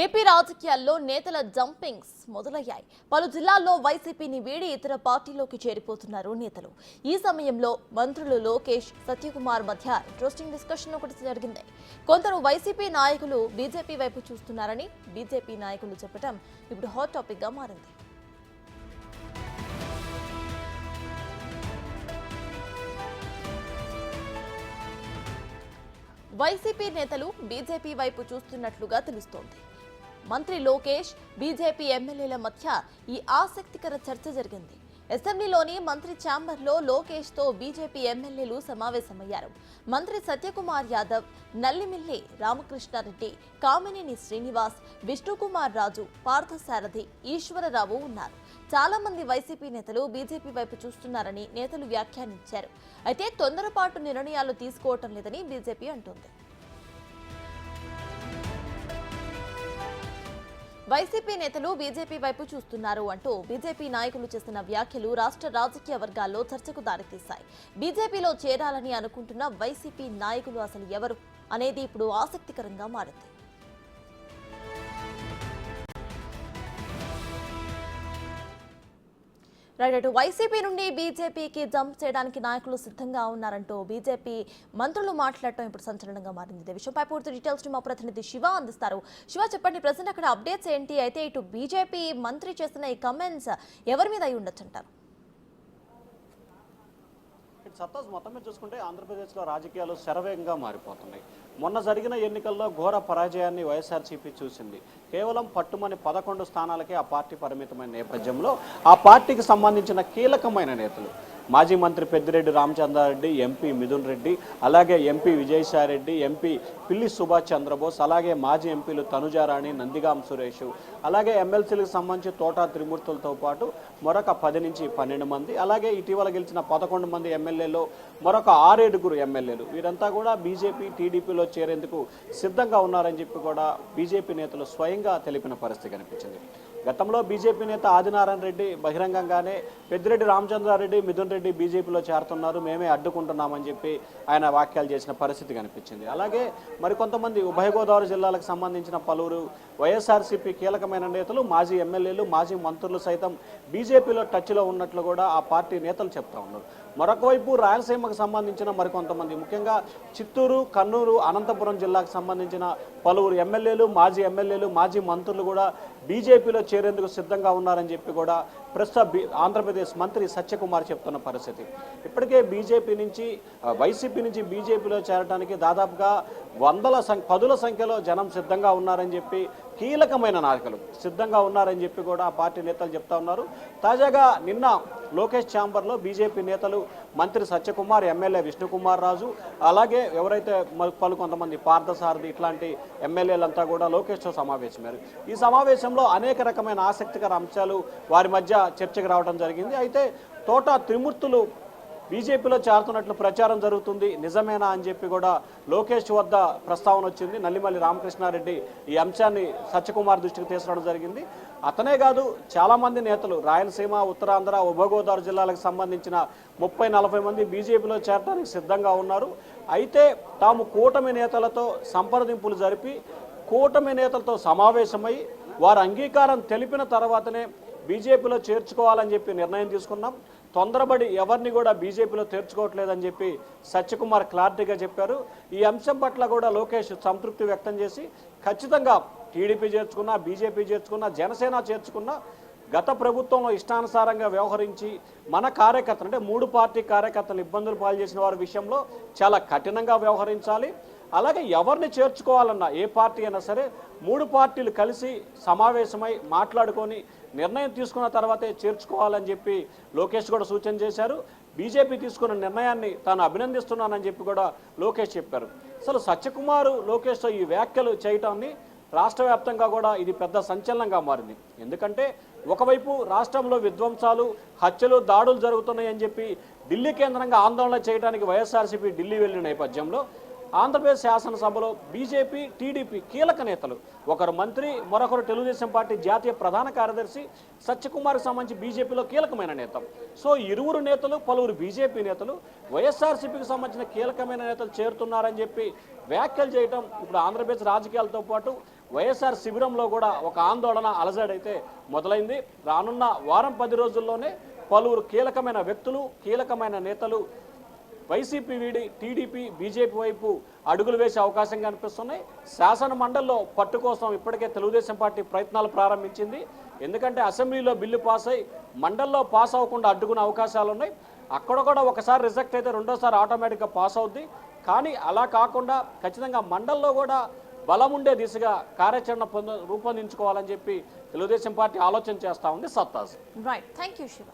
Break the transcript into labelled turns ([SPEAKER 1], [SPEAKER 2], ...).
[SPEAKER 1] AP రాజకీయాల్లో నేతల jumpings మొదలయ్యాయి. పలు జిల్లాల్లో వైసీపీని వీడి ఇతర పార్టీలోకి చేరిపోతున్నారు నేతలు. ఈ సమయంలో మంత్రులు లోకేష్ సత్యకుమార్ మధ్య ఇంట్రెస్టింగ్ డిస్కషన్ ఒకటి జరిగింది. కొందరు వైసీపీ నాయకులు బీజేపీ వైపు చూస్తున్నారని బీజేపీ నాయకులు చెప్పడం ఇప్పుడు హాట్ టాపిక్గా మారింది. వైసీపీ నేతలు బీజేపీ వైపు చూస్తున్నట్లుగా తెలుస్తోంది. మంత్రి లోకేష్ బీజేపీ ఎమ్మెల్యేల మధ్య ఈ ఆసక్తికర చర్చ జరిగింది. అసెంబ్లీలోని మంత్రి ఛాంబర్లో లోకేష్తో బీజేపీ ఎమ్మెల్యేలు సమావేశమయ్యారు. మంత్రి సత్యకుమార్ యాదవ్ నల్లిమిల్లి రామకృష్ణారెడ్డి కామినేని శ్రీనివాస్ విష్ణుకుమార్ రాజు పార్థసారథి ఈశ్వరరావు ఉన్నారు. చాలా మంది వైసీపీ నేతలు బీజేపీ వైపు చూస్తున్నారని నేతలు వ్యాఖ్యానించారు. అయితే తొందరపాటు నిర్ణయాలు తీసుకోవటం లేదని బీజేపీ అంటోంది. వైసీపీ నేతలు బీజేపీ వైపు చూస్తున్నారు అంటూ బీజేపీ నాయకులు చేసిన వ్యాఖ్యలు రాష్ట్ర రాజకీయ వర్గాల్లో చర్చకు దారితీశాయి. బీజేపీలో చేరాలని అనుకుంటున్న వైసీపీ నాయకులు అసలు ఎవరు అనేది ఇప్పుడు ఆసక్తికరంగా మారింది. రైట్ అటు వైసీపీ నుండి బీజేపీకి జంప్ చేయడానికి నాయకులు సిద్ధంగా ఉన్నారంటూ బీజేపీ మంత్రులు మాట్లాడటం ఇప్పుడు సంచలనంగా మారింది. ఇదే విషయంపై పూర్తి డీటెయిల్స్ మా ప్రతినిధి శివ అందిస్తారు. శివ చెప్పండి ప్రజెంట్ అక్కడ అప్డేట్స్ ఏంటి? అయితే ఇటు బీజేపీ మంత్రి చేస్తున్న ఈ కమెంట్స్ ఎవరి మీద అయి ఉండొచ్చు అంటారు?
[SPEAKER 2] ఇటు సత్తాస్ మొత్తం మీద చూసుకుంటే ఆంధ్రప్రదేశ్లో రాజకీయాలు శరవేగంగా మారిపోతున్నాయి. మొన్న జరిగిన ఎన్నికల్లో ఘోర పరాజయాన్ని వైఎస్ఆర్సీపీ చూసింది. కేవలం పట్టుమని పదకొండు స్థానాలకే ఆ పార్టీ పరిమితమైన నేపథ్యంలో ఆ పార్టీకి సంబంధించిన కీలకమైన నేతలు మాజీ మంత్రి పెద్దిరెడ్డి రామచంద్రారెడ్డి ఎంపీ మిథున్ రెడ్డి అలాగే ఎంపీ విజయసాయిరెడ్డి ఎంపీ పిల్లి సుభాష్ చంద్రబోస్ అలాగే మాజీ ఎంపీలు తనుజారాణి నందిగాం సురేష్ అలాగే ఎమ్మెల్సీలకు సంబంధించి తోటా త్రిమూర్తులతో పాటు మరొక పది నుంచి పన్నెండు మంది అలాగే ఇటీవల గెలిచిన పదకొండు మంది ఎమ్మెల్యేలో మరొక ఆరేడుగురు ఎమ్మెల్యేలు. వీరంతా కూడా బీజేపీ టీడీపీలో చేరేందుకు సిద్ధంగా ఉన్నారని చెప్పి కూడా బీజేపీ నేతలు స్వయంగా తెలిపిన పరిస్థితి కనిపించింది. గతంలో బీజేపీ నేత ఆదినారాయణ రెడ్డి బహిరంగంగానే పెద్దిరెడ్డి రామచంద్రారెడ్డి మిథున్ రెడ్డి బీజేపీలో చేరుతున్నారు. మేమే అడ్డుకుంటున్నామని చెప్పి ఆయన వ్యాఖ్యలు చేసిన పరిస్థితి కనిపించింది. అలాగే మరికొంతమంది ఉభయ గోదావరి జిల్లాలకు సంబంధించిన పలువురు వైఎస్ఆర్సీపీ కీలకమైన నేతలు మాజీ ఎమ్మెల్యేలు మాజీ మంత్రులు సైతం బీజేపీలో టచ్లో ఉన్నట్లు కూడా ఆ పార్టీ నేతలు చెప్తా ఉన్నారు. మరొక వైపు రాయలసీమకు సంబంధించిన మరికొంతమంది ముఖ్యంగా చిత్తూరు కన్నూరు అనంతపురం జిల్లాకు సంబంధించిన పలువురు ఎమ్మెల్యేలు మాజీ ఎమ్మెల్యేలు మాజీ మంత్రులు కూడా బీజేపీలో చేరేందుకు సిద్ధంగా ఉన్నారని చెప్పి కూడా ప్రస్తుత బీ ఆంధ్రప్రదేశ్ మంత్రి సత్యకుమార్ చెప్తున్న పరిస్థితి. ఇప్పటికే బీజేపీ నుంచి వైసీపీ నుంచి బీజేపీలో చేరడానికి దాదాపుగా వందల సం పదుల సంఖ్యలో జనం సిద్ధంగా ఉన్నారని చెప్పి కీలకమైన నాయకులు సిద్ధంగా ఉన్నారని చెప్పి కూడా ఆ పార్టీ నేతలు చెప్తా ఉన్నారు. తాజాగా నిన్న లోకేష్ ఛాంబర్లో బీజేపీ నేతలు మంత్రి సత్యకుమార్ ఎమ్మెల్యే విష్ణుకుమార్ రాజు అలాగే ఎవరైతే పలు కొంతమంది పార్థసారథి ఇట్లాంటి ఎమ్మెల్యేలంతా కూడా లోకేష్తో సమావేశమయ్యారు. ఈ సమావేశంలో అనేక రకమైన ఆసక్తికర అంశాలు వారి మధ్య చర్చకు రావడం జరిగింది. అయితే తోట త్రిమూర్తులు బీజేపీలో చేరుతున్నట్లు ప్రచారం జరుగుతుంది. నిజమేనా అని చెప్పి కూడా లోకేష్ వద్ద ప్రస్తావన వచ్చింది. నల్లిమల్లి రామకృష్ణారెడ్డి ఈ అంశాన్ని సత్యకుమార్ దృష్టికి తీసుకురావడం జరిగింది. అతనే కాదు చాలామంది నేతలు రాయలసీమ ఉత్తరాంధ్ర ఉభయగోదావరి జిల్లాలకు సంబంధించిన ముప్పై నలభై మంది బీజేపీలో చేరడానికి సిద్ధంగా ఉన్నారు. అయితే తాము కూటమి నేతలతో సంప్రదింపులు జరిపి కూటమి నేతలతో సమావేశమై వారు అంగీకారం తెలిపిన తర్వాతనే బీజేపీలో చేర్చుకోవాలని చెప్పి నిర్ణయం తీసుకున్నాం. తొందరపడి ఎవరిని కూడా బీజేపీలో చేర్చుకోవట్లేదని చెప్పి సత్యకుమార్ క్లారిటీగా చెప్పారు. ఈ అంశం పట్ల కూడా లోకేష్ సంతృప్తి వ్యక్తం చేసి ఖచ్చితంగా టీడీపీ చేర్చుకున్నా బీజేపీ చేర్చుకున్నా జనసేన చేర్చుకున్నా గత ప్రభుత్వంలో ఇష్టానుసారంగా వ్యవహరించి మన కార్యకర్తలు అంటే మూడు పార్టీ కార్యకర్తలు ఇబ్బందులు పాలు చేసిన వారి విషయంలో చాలా కఠినంగా వ్యవహరించాలి. అలాగే ఎవరిని చేర్చుకోవాలన్నా ఏ పార్టీ అయినా సరే మూడు పార్టీలు కలిసి సమావేశమై మాట్లాడుకొని నిర్ణయం తీసుకున్న తర్వాతే చేర్చుకోవాలని చెప్పి లోకేష్ కూడా సూచన చేశారు. బీజేపీ తీసుకున్న నిర్ణయాన్ని తాను అభినందిస్తున్నానని చెప్పి కూడా లోకేష్ చెప్పారు. అసలు సత్యకుమారు లోకేష్తో ఈ వ్యాఖ్యలు చేయటాన్ని రాష్ట్ర వ్యాప్తంగా కూడా ఇది పెద్ద సంచలనంగా మారింది. ఎందుకంటే ఒకవైపు రాష్ట్రంలో విధ్వంసాలు హత్యలు దాడులు జరుగుతున్నాయని చెప్పి ఢిల్లీ కేంద్రంగా ఆందోళన చేయడానికి వైఎస్ఆర్సీపీ ఢిల్లీ వెళ్ళిన నేపథ్యంలో ఆంధ్రప్రదేశ్ శాసనసభలో బీజేపీ టీడీపీ కీలక నేతలు. ఒకరు మంత్రి మరొకరు తెలుగుదేశం పార్టీ జాతీయ ప్రధాన కార్యదర్శి సత్యకుమార్కి సంబంధించి బీజేపీలో కీలకమైన నేత. సో ఇరువురు నేతలు పలువురు బీజేపీ నేతలు వైఎస్ఆర్సీపీకి సంబంధించిన కీలకమైన నేతలు చేరుతున్నారని చెప్పి వ్యాఖ్యలు చేయటం ఇప్పుడు ఆంధ్రప్రదేశ్ రాజకీయాలతో పాటు వైఎస్ఆర్ శిబిరంలో కూడా ఒక ఆందోళన అలజడైతే మొదలైంది. రానున్న వారం పది రోజుల్లోనే పలువురు కీలకమైన వ్యక్తులు కీలకమైన నేతలు వైసీపీ వీడి టీడీపీ బీజేపీ వైపు అడుగులు వేసే అవకాశం కనిపిస్తున్నాయి. శాసన మండలిలో పట్టు కోసం ఇప్పటికే తెలుగుదేశం పార్టీ ప్రయత్నాలు ప్రారంభించింది. ఎందుకంటే అసెంబ్లీలో బిల్లు పాస్ అయి మండల్లో పాస్ అవ్వకుండా అడ్డుకునే అవకాశాలు ఉన్నాయి. అక్కడ కూడా ఒకసారి రిజెక్ట్ అయితే రెండోసారి ఆటోమేటిక్గా పాస్ అవుద్ది. కానీ అలా కాకుండా ఖచ్చితంగా మండల్లో కూడా బలం ఉండే దిశగా కార్యాచరణ పొంద రూపొందించుకోవాలని చెప్పి తెలుగుదేశం పార్టీ ఆలోచన చేస్తూ ఉంది సత్తాస్
[SPEAKER 1] రైట్ థ్యాంక్ యూ శివ